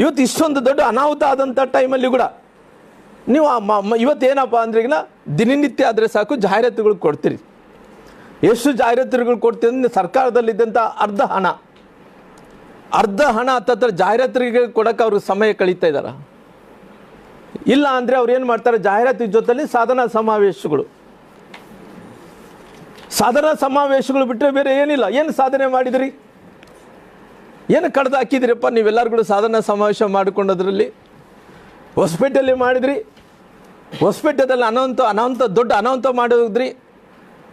ಇವತ್ತು ಇಷ್ಟೊಂದು ದೊಡ್ಡ ಅನಾಹುತ ಆದಂಥ ಟೈಮಲ್ಲಿ ಕೂಡ ನೀವು ಇವತ್ತೇನಪ್ಪ ಅಂದ್ರೆ ದಿನನಿತ್ಯ ಆದರೆ ಸಾಕು ಜಾಹೀರಾತುಗಳು ಕೊಡ್ತೀರಿ. ಎಷ್ಟು ಜಾಹೀರಾತುಗಳು ಕೊಡ್ತೀರಿ ಅಂದರೆ ಸರ್ಕಾರದಲ್ಲಿದ್ದಂಥ ಅರ್ಧ ಹಣ. ಅರ್ಧ ಹಣ ಹತ್ತತ್ರ ಜಾಹೀರಾತುಗಳಿಗೆ ಕೊಡೋಕೆ ಅವ್ರಿಗೆ ಸಮಯ ಕಳೀತಾ ಇದ್ದಾರೆ? ಇಲ್ಲ ಅಂದರೆ ಅವ್ರು ಏನು ಮಾಡ್ತಾರೆ? ಜಾಹೀರಾತು ಜೊತೆಯಲ್ಲಿ ಸಾಧನಾ ಸಮಾವೇಶಗಳು. ಸಾಧನಾ ಸಮಾವೇಶಗಳು ಬಿಟ್ಟರೆ ಬೇರೆ ಏನಿಲ್ಲ. ಏನು ಸಾಧನೆ ಮಾಡಿದ್ರಿ? ಏನು ಕಡ್ದು ಹಾಕಿದಿರಪ್ಪ ನೀವೆಲ್ಲರೂ ಕೂಡ ಸಾಧನಾ ಸಮಾವೇಶ ಮಾಡಿಕೊಂಡದ್ರಲ್ಲಿ? ಹೊಸಪೇಟೆಯಲ್ಲಿ ಮಾಡಿದ್ರಿ? ಹೊಸಪೇಟೆದಲ್ಲಿ ಅನಂತ ಅನಂತ ದೊಡ್ಡ ಅನಂತ ಮಾಡಿದ್ರಿ?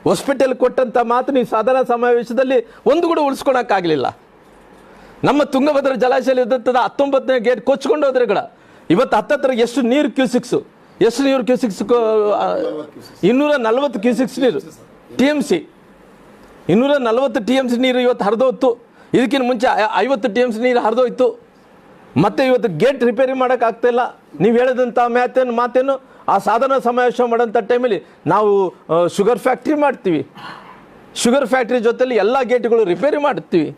ಹೊಸಪೇಟೆಯಲ್ಲಿ ಕೊಟ್ಟಂಥ ಮಾತು ನೀವು ಸಾಧನಾ ಸಮಾವೇಶದಲ್ಲಿ ಒಂದು ಕೂಡ ಉಳಿಸ್ಕೊಳಕ್ಕಾಗಲಿಲ್ಲ. ನಮ್ಮ ತುಂಗಭದ್ರ ಜಲಾಶಯ ಇದ್ದಂಥದ್ದು ಹತ್ತೊಂಬತ್ತನೇ ಗೇಟ್ ಕೊಚ್ಕೊಂಡು ಹೋದ್ರೆ ಕೂಡ ಇವತ್ತು ಹತ್ತತ್ರ ಎಷ್ಟು ನೀರು ಕ್ಯೂಸಿಕ್ಸು? ಎಷ್ಟು ನೀರು ಕ್ಯೂಸಿಕ್ಸ್ ಇನ್ನೂರ ನಲವತ್ತು ಕ್ಯೂಸಿಕ್ಸ್ ನೀರು. T M C. ಇನ್ನೂರ ನಲವತ್ತು ಟಿ ಎಂ ಸಿ ನೀರು ಇವತ್ತು ಹರಿದೋಯ್ತು ಇದಕ್ಕಿಂತ ಮುಂಚೆ ಐವತ್ತು ಟಿ ಎಂ ಸಿ ನೀರು ಹರಿದೋಯ್ತು. ಮತ್ತೆ ಇವತ್ತು ಗೇಟ್ ರಿಪೇರಿ ಮಾಡೋಕ್ಕಾಗ್ತಾಯಿಲ್ಲ ನೀವು ಹೇಳಿದಂಥ ಮ್ಯಾತೇನು ಮಾತೇನು, ಆ ಸಾಧನ ಸಮಾವೇಶ ಮಾಡೋಂಥ ಟೈಮಲ್ಲಿ ನಾವು ಶುಗರ್ ಫ್ಯಾಕ್ಟ್ರಿ ಮಾಡ್ತೀವಿ. ಶುಗರ್ ಫ್ಯಾಕ್ಟ್ರಿ ಜೊತೆಲಿ ಎಲ್ಲ ಗೇಟ್ಗಳು ರಿಪೇರಿ ಮಾಡ್ತೀವಿ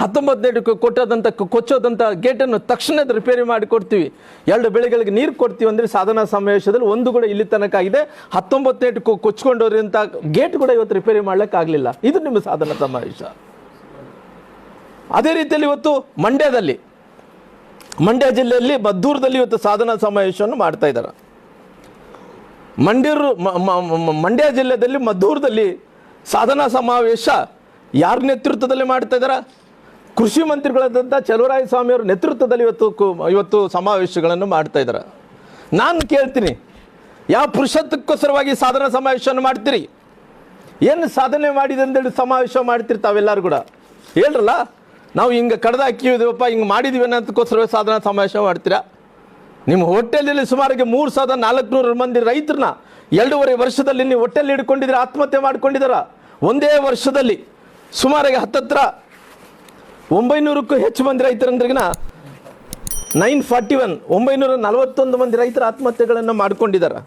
ಹತ್ತೊಂಬತ್ತನೇ ಕೊಟ್ಟದಂಥ ಕೊಚ್ಚೋದಂಥ ಗೇಟನ್ನು ತಕ್ಷಣದ ರಿಪೇರಿ ಮಾಡಿ ಕೊಡ್ತೀವಿ. ಎರಡು ಬೆಳೆಗಳಿಗೆ ನೀರು ಕೊಡ್ತೀವಿ ಅಂದರೆ ಸಾಧನಾ ಸಮಾವೇಶದಲ್ಲಿ ಒಂದು ಕೂಡ ಇಲ್ಲಿ ತನಕ ಆಗಿದೆ ಹತ್ತೊಂಬತ್ತನೇ ಕೊಚ್ಕೊಂಡೋರಂಥ ಗೇಟ್ ಕೂಡ ಇವತ್ತು ರಿಪೇರಿ ಮಾಡಲಿಕ್ಕಾಗಲಿಲ್ಲ ಇದು ನಿಮ್ಮ ಸಾಧನ ಸಮಾವೇಶ. ಅದೇ ರೀತಿಯಲ್ಲಿ ಇವತ್ತು ಮಂಡ್ಯದಲ್ಲಿ, ಮಂಡ್ಯ ಜಿಲ್ಲೆಯಲ್ಲಿ ಮದ್ದೂರದಲ್ಲಿ ಇವತ್ತು ಸಾಧನಾ ಸಮಾವೇಶವನ್ನು ಮಾಡ್ತಾ ಇದ್ದಾರೆ. ಮಂಡ್ಯರು ಮಂಡ್ಯ ಜಿಲ್ಲೆಯಲ್ಲಿ ಮದ್ದೂರದಲ್ಲಿ ಸಾಧನಾ ಸಮಾವೇಶ ಯಾರ ನೇತೃತ್ವದಲ್ಲಿ ಮಾಡ್ತಾ ಇದ್ದಾರೆ? ಕೃಷಿ ಮಂತ್ರಿಗಳಾದಂಥ ಚಲುವರಾಯ ಸ್ವಾಮಿಯವರ ನೇತೃತ್ವದಲ್ಲಿ ಇವತ್ತು ಇವತ್ತು ಸಮಾವೇಶಗಳನ್ನು ಮಾಡ್ತಾ ಇದ್ದಾರೆ. ನಾನು ಕೇಳ್ತೀನಿ, ಯಾವ ಪುರುಷತ್ವಕ್ಕೋಸ್ಕರವಾಗಿ ಸಾಧನಾ ಸಮಾವೇಶವನ್ನು ಮಾಡ್ತೀರಿ? ಏನು ಸಾಧನೆ ಮಾಡಿದೆ ಅಂತೇಳಿ ಸಮಾವೇಶ ಮಾಡ್ತೀರಿ ತಾವೆಲ್ಲರೂ ಕೂಡ? ಹೇಳ್ರಲ್ಲ? ನಾವು ಹಿಂಗೆ ಕಡ್ದು ಹಾಕಿದ್ದೀವಪ್ಪ ಹಿಂಗೆ ಮಾಡಿದ್ದೀವಿ ಅನ್ನೋದಕ್ಕೋಸ್ಕರ ಸಾಧನ ಸಮಾವೇಶ ಮಾಡ್ತೀರಾ? ನಿಮ್ಮ ಹೋಟೆಲಲ್ಲಿ ಸುಮಾರಿಗೆ ಮೂರು ಸಾವಿರದ ನಾಲ್ಕುನೂರು ಮಂದಿ ರೈತರನ್ನ ಎರಡೂವರೆ ವರ್ಷದಲ್ಲಿ ನೀವು ಹೋಟೆಲ್ ಹಿಡ್ಕೊಂಡಿದ್ರೆ ಆತ್ಮಹತ್ಯೆ ಮಾಡ್ಕೊಂಡಿದ್ದಾರ? ಒಂದೇ ವರ್ಷದಲ್ಲಿ ಸುಮಾರಿಗೆ ಹತ್ತತ್ರ ಒಂಬೈನೂರಕ್ಕೂ ಹೆಚ್ಚು ಮಂದಿ ರೈತರಂದ್ರಿಗಿನ ನೈನ್ ಫಾರ್ಟಿ ಒನ್, ಒಂಬೈನೂರ ನಲವತ್ತೊಂದು ಮಂದಿ ರೈತರ ಆತ್ಮಹತ್ಯೆಗಳನ್ನು ಮಾಡ್ಕೊಂಡಿದ್ದಾರೆ.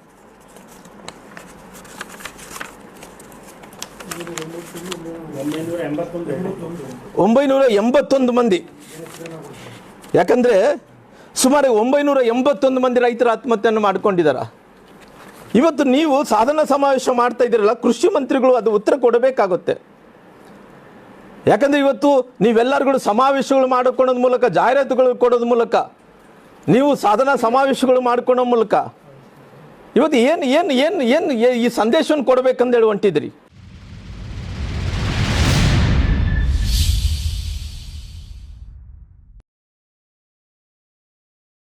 ಒಂಬೈನೂರ ಎಂಬತ್ತೊಂದು ಮಂದಿ. ಯಾಕಂದರೆ ಸುಮಾರು ಒಂಬೈನೂರ ಎಂಬತ್ತೊಂದು ಮಂದಿ ರೈತರ ಆತ್ಮಹತ್ಯೆಯನ್ನು ಮಾಡ್ಕೊಂಡಿದ್ದಾರೆ. ಇವತ್ತು ನೀವು ಸಾಧನ ಸಮಾವೇಶ ಮಾಡ್ತಾ ಇದ್ದೀರಲ್ಲ, ಕೃಷಿ ಮಂತ್ರಿಗಳು ಅದು ಉತ್ತರ ಕೊಡಬೇಕಾಗುತ್ತೆ. ಯಾಕಂದರೆ ಇವತ್ತು ನೀವೆಲ್ಲರುಗಳು ಸಮಾವೇಶಗಳು ಮಾಡಿಕೊಳ್ಳೋದ್ ಮೂಲಕ, ಜಾಹೀರಾತುಗಳು ಕೊಡೋದ್ ಮೂಲಕ, ನೀವು ಸಾಧನಾ ಸಮಾವೇಶಗಳು ಮಾಡ್ಕೊಳ್ಳೋ ಮೂಲಕ, ಇವತ್ತು ಏನು ಏನು ಏನು ಏನು, ಈ ಸಂದೇಶವನ್ನು ಕೊಡಬೇಕಂದೇಳಿ ಹೊಂಟಿದ್ರಿ?